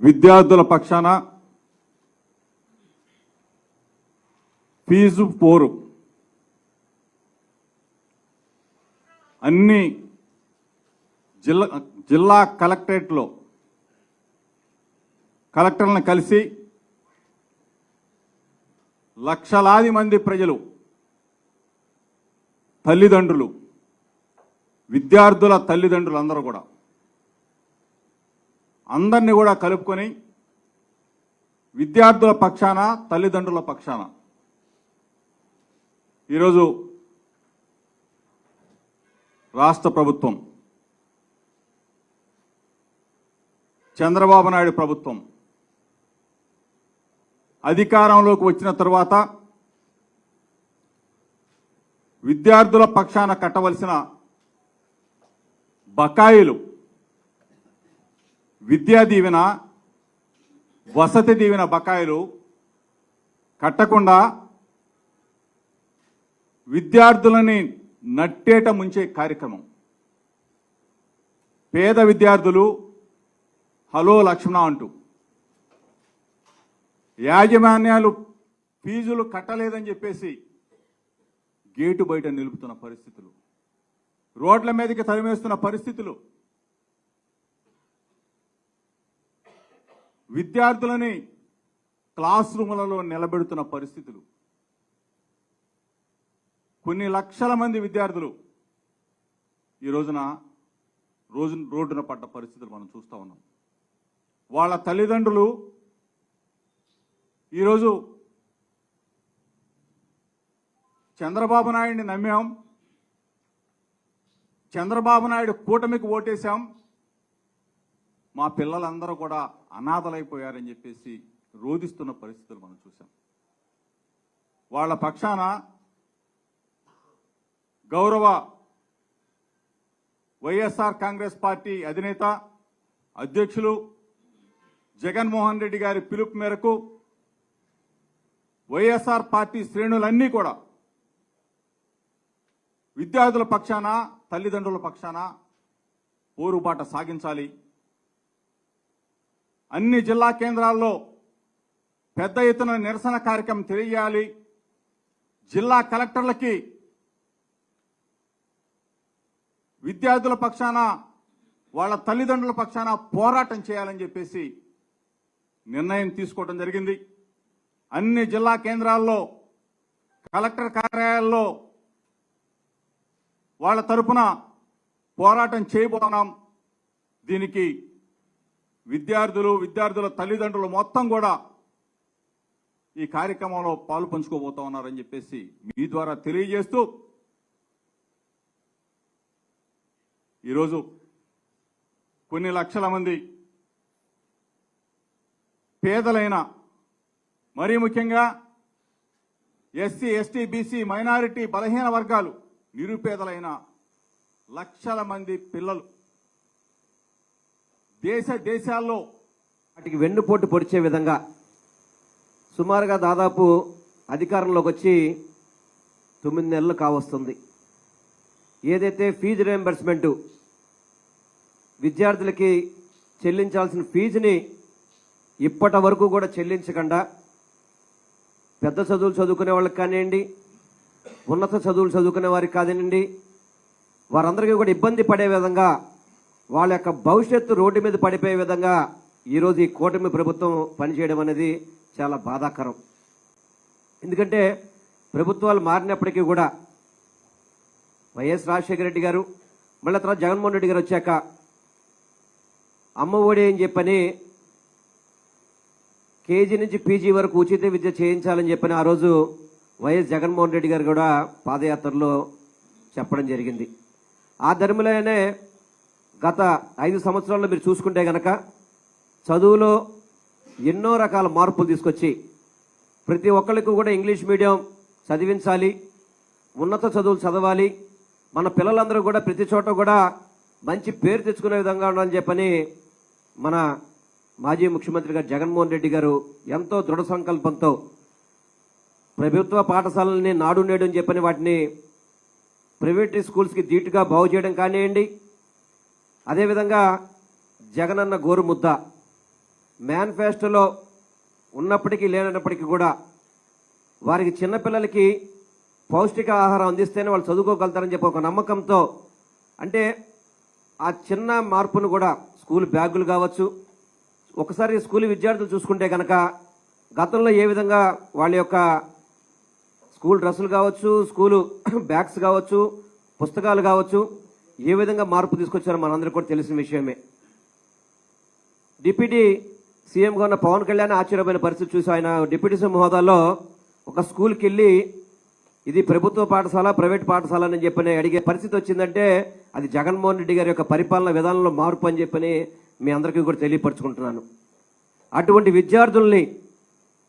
విద్యార్థుల పక్షాన ఫీజు పోరు. అన్ని జిల్లా జిల్లా కలెక్టరేట్లో కలెక్టర్లను కలిసి లక్షలాది మంది ప్రజలు తల్లిదండ్రులు విద్యార్థుల తల్లిదండ్రులు అందరూ కూడా అందరినీ కూడా కలుపుకొని విద్యార్థుల పక్షాన తల్లిదండ్రుల పక్షాన. ఈరోజు రాష్ట్ర ప్రభుత్వం చంద్రబాబు నాయుడు ప్రభుత్వం అధికారంలోకి వచ్చిన తర్వాత విద్యార్థుల పక్షాన కట్టవలసిన బకాయిలు విద్యా దీవెన వసతి దీవెన బకాయిలు కట్టకుండా విద్యార్థులని నట్టేట ముంచే కార్యక్రమం. పేద విద్యార్థులు హలో లక్ష్మణ అంటూ. యాజమాన్యాలు ఫీజులు కట్టలేదని చెప్పేసి గేటు బయట నిలుపుతున్న పరిస్థితులు. రోడ్ల మీదకి తరిమేస్తున్న పరిస్థితులు. విద్యార్థులని క్లాస్ రూములలో నిలబెడుతున్న పరిస్థితులు. కొన్ని లక్షల మంది విద్యార్థులు ఈ రోజున రోజు రోడ్డున పడ్డ పరిస్థితులు మనం చూస్తూ ఉన్నాం. వాళ్ళ తల్లిదండ్రులు ఈరోజు చంద్రబాబు నాయుడిని నమ్మాం చంద్రబాబు నాయుడు కూటమికి ఓటేశాం మా పిల్లలందరూ కూడా అనాథలైపోయారని చెప్పేసి రోధిస్తున్న పరిస్థితులు మనం చూసాం వాళ్ళ పక్షాన గౌరవ వైఎస్ఆర్ కాంగ్రెస్ పార్టీ అధినేత అధ్యక్షులు జగన్మోహన్ రెడ్డి గారి పిలుపు మేరకు వైఎస్ఆర్ పార్టీ శ్రేణులన్నీ కూడా విద్యార్థుల పక్షాన తల్లిదండ్రుల పక్షాన పోరుబాట సాగించాలి. అన్ని జిల్లా కేంద్రాల్లో పెద్ద ఎత్తున నిరసన కార్యక్రమం తెలియాలి జిల్లా కలెక్టర్లకి విద్యార్థుల పక్షాన వాళ్ళ తల్లిదండ్రుల పక్షాన పోరాటం చేయాలని చెప్పేసి నిర్ణయం తీసుకోవడం జరిగింది. అన్ని జిల్లా కేంద్రాల్లో కలెక్టర్ కార్యాలయాల్లో వాళ్ళ తరపున పోరాటం చేయబోతున్నాం. దీనికి విద్యార్థులు విద్యార్థుల తల్లిదండ్రులు మొత్తం కూడా ఈ కార్యక్రమంలో పాలు పంచుకోబోతా ఉన్నారని చెప్పేసి మీ ద్వారా తెలియజేస్తూ ఈరోజు కొన్ని లక్షల మంది పేదలైన మరీ ముఖ్యంగా ఎస్సీ ఎస్టీ బీసీ మైనారిటీ బలహీన వర్గాలు నిరుపేదలైన లక్షల మంది పిల్లలు దేశ దేశాల్లో వాటికి వెన్నుపోటు పొడిచే విధంగా సుమారుగా దాదాపు అధికారంలోకి వచ్చి తొమ్మిది నెలలు కావస్తుంది. ఏదైతే ఫీజు రియంబర్స్మెంట్ విద్యార్థులకి చెల్లించాల్సిన ఫీజుని ఇప్పటి వరకు కూడా చెల్లించకుండా పెద్ద చదువులు చదువుకునే వాళ్ళకి కానివ్వండి ఉన్నత చదువులు చదువుకునే వారికి కానివ్వండి వారందరికీ కూడా ఇబ్బంది పడే విధంగా వాళ్ళ యొక్క భవిష్యత్తు రోడ్డు మీద పడిపోయే విధంగా ఈరోజు ఈ కూటమి ప్రభుత్వం పనిచేయడం అనేది చాలా బాధాకరం. ఎందుకంటే ప్రభుత్వాలు మారినప్పటికీ కూడా వైఎస్ రాజశేఖర రెడ్డి గారు మళ్ళీ తర్వాత జగన్మోహన్ రెడ్డి గారు వచ్చాక అమ్మ ఒడి అని చెప్పని కేజీ నుంచి పీజీ వరకు ఉచిత విద్య చేయించాలని చెప్పని ఆ రోజు వైఎస్ జగన్మోహన్ రెడ్డి గారు కూడా పాదయాత్రలో చెప్పడం జరిగింది. ఆ ధర్మలోనే గత ఐదు సంవత్సరాల్లో మీరు చూసుకుంటే గనక చదువులో ఎన్నో రకాల మార్పులు తీసుకొచ్చి ప్రతి ఒక్కరికి కూడా ఇంగ్లీష్ మీడియం చదివించాలి ఉన్నత చదువులు చదవాలి మన పిల్లలందరూ కూడా ప్రతి చోట కూడా మంచి పేరు తెచ్చుకునే విధంగా ఉండాలని చెప్పని మన మాజీ ముఖ్యమంత్రి గారు జగన్మోహన్ రెడ్డి గారు ఎంతో దృఢ సంకల్పంతో ప్రభుత్వ పాఠశాలల్ని నాడు నేడు అని చెప్పని వాటిని ప్రైవేట్ స్కూల్స్కి ధీటుగా బాగు చేయడం కానివ్వండి అదేవిధంగా జగనన్న గోరుముద్ద మేనిఫెస్టోలో ఉన్నప్పటికీ లేనప్పటికీ కూడా వారికి చిన్నపిల్లలకి పౌష్టిక ఆహారం అందిస్తేనే వాళ్ళు చదువుకోగలుగుతారని చెప్పి ఒక నమ్మకంతో అంటే ఆ చిన్న మార్పును కూడా స్కూల్ బ్యాగులు కావచ్చు ఒకసారి స్కూల్ విద్యార్థులు చూసుకుంటే కనుక గతంలో ఏ విధంగా వాళ్ళ యొక్క స్కూల్ డ్రెస్సులు కావచ్చు స్కూలు బ్యాగ్స్ కావచ్చు పుస్తకాలు కావచ్చు ఏ విధంగా మార్పు తీసుకొచ్చారో మనందరికీ కూడా తెలిసిన విషయమే. డిప్యూటీ సీఎంగా ఉన్న పవన్ కళ్యాణ్ ఆశ్చర్యమైన పరిస్థితి చూసి ఆయన డిప్యూటీ సీఎం హోదాలో ఒక స్కూల్కి వెళ్ళి ఇది ప్రభుత్వ పాఠశాల ప్రైవేట్ పాఠశాల అని చెప్పని అడిగే పరిస్థితి వచ్చిందంటే అది జగన్మోహన్ రెడ్డి గారి యొక్క పరిపాలన విధానంలో మార్పు అని చెప్పని మీ అందరికీ కూడా తెలియపరుచుకుంటున్నాను. అటువంటి విద్యార్థుల్ని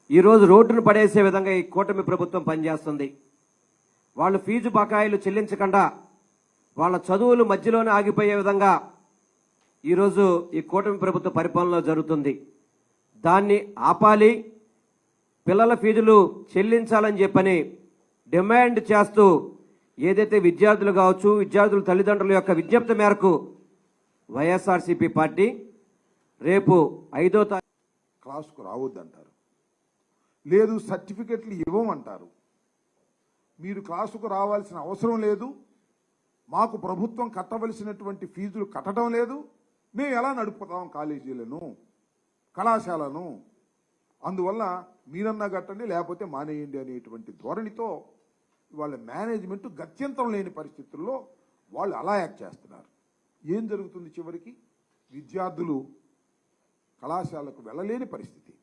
ఈరోజు రోడ్డును పడేసే విధంగా ఈ కూటమి ప్రభుత్వం పనిచేస్తుంది. వాళ్ళు ఫీజు బకాయిలు చెల్లించకుండా వాళ్ళ చదువులు మధ్యలోనే ఆగిపోయే విధంగా ఈరోజు ఈ కూటమి ప్రభుత్వ పరిపాలన జరుగుతుంది. దాన్ని ఆపాలి పిల్లల ఫీజులు చెల్లించాలని చెప్పని డిమాండ్ చేస్తూ ఏదైతే విద్యార్థులు కావచ్చు విద్యార్థుల తల్లిదండ్రుల యొక్క విజ్ఞప్తి మేరకు వైఎస్ఆర్సీపీ పార్టీ రేపు ఐదో తారీఖు క్లాసుకు రావద్దంటారు. లేదు సర్టిఫికెట్లు ఇవ్వమంటారు. మీరు క్లాసుకు రావాల్సిన అవసరం లేదు. మాకు ప్రభుత్వం కట్టవలసినటువంటి ఫీజులు కట్టడం లేదు. మేము ఎలా నడుపుతాం కాలేజీలను కళాశాలను? అందువల్ల మీరన్నా కట్టండి లేకపోతే మానేయండి అనేటువంటి ధోరణితో వాళ్ళ మేనేజ్మెంట్ గత్యంతరం లేని పరిస్థితుల్లో వాళ్ళు అలా యాక్ట్ చేస్తున్నారు. ఏం జరుగుతుంది చివరికి? విద్యార్థులు కళాశాలకు వెళ్ళలేని పరిస్థితి.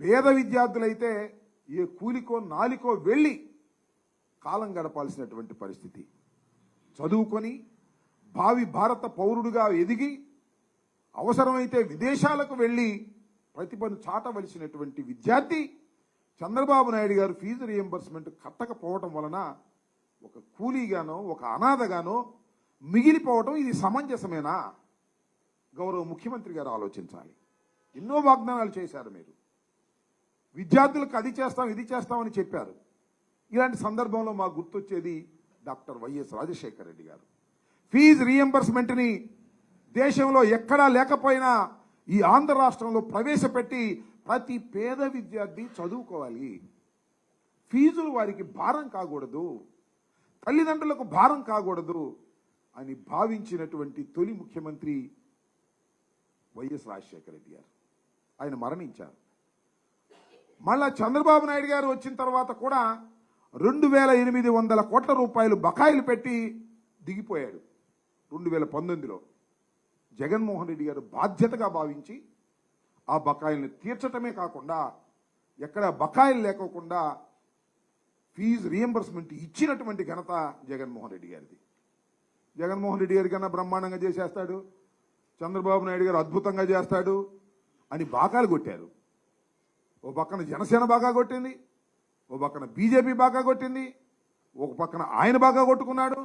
పేద విద్యార్థులైతే ఏ కూలికో నాలికో వెళ్ళి కాలం గడపాల్సినటువంటి పరిస్థితి. చదువుకొని భావి భారత పౌరుడుగా ఎదిగి అవసరమైతే విదేశాలకు వెళ్ళి ప్రతిభను చాటవలసినటువంటి విద్యార్థి చంద్రబాబు నాయుడు గారు ఫీజు రియంబర్స్మెంట్ కట్టకపోవటం వలన ఒక కూలీగానో ఒక అనాథగానో మిగిలిపోవటం ఇది సమంజసమేనా? గౌరవ ముఖ్యమంత్రి గారు ఆలోచించాలి. ఎన్నో వాగ్దానాలు చేశారు మీరు. విద్యార్థులకు అది చేస్తాం ఇది చేస్తామని చెప్పారు. ఇలాంటి సందర్భంలో మాకు గుర్తొచ్చేది డాక్టర్ వైఎస్ రాజశేఖర రెడ్డి గారు. ఫీజు రీఎంబర్స్మెంట్ని దేశంలో ఎక్కడా లేకపోయినా ఈ ఆంధ్ర రాష్ట్రంలో ప్రవేశపెట్టి ప్రతి పేద విద్యార్థి చదువుకోవాలి. ఫీజులు వారికి భారం కాకూడదు. తల్లిదండ్రులకు భారం కాకూడదు అని భావించినటువంటి తొలి ముఖ్యమంత్రి వైఎస్ రాజశేఖర రెడ్డి గారు. ఆయన మరణించారు. మళ్ళా చంద్రబాబు నాయుడు గారు వచ్చిన తర్వాత కూడా రెండు వేల ఎనిమిది వందల కోట్ల రూపాయలు బకాయిలు పెట్టి దిగిపోయాడు. రెండు వేల పంతొమ్మిదిలో జగన్మోహన్ రెడ్డి గారు బాధ్యతగా భావించి ఆ బకాయిల్ని తీర్చటమే కాకుండా ఎక్కడ బకాయిలు లేకోకుండా ఫీజు రియంబర్స్మెంట్ ఇచ్చినటువంటి ఘనత జగన్మోహన్ రెడ్డి గారిది. జగన్మోహన్ రెడ్డి గారి కన్నా బ్రహ్మాండంగా చేసేస్తాడు చంద్రబాబు నాయుడు గారు అద్భుతంగా చేస్తాడు అని బాకాలు కొట్టారు. ఓ పక్కన జనసేన బాగా కొట్టింది ఓ పక్కన బీజేపీ బాగా కొట్టింది ఒక పక్కన ఆయన బాగా కొట్టుకున్నాడు.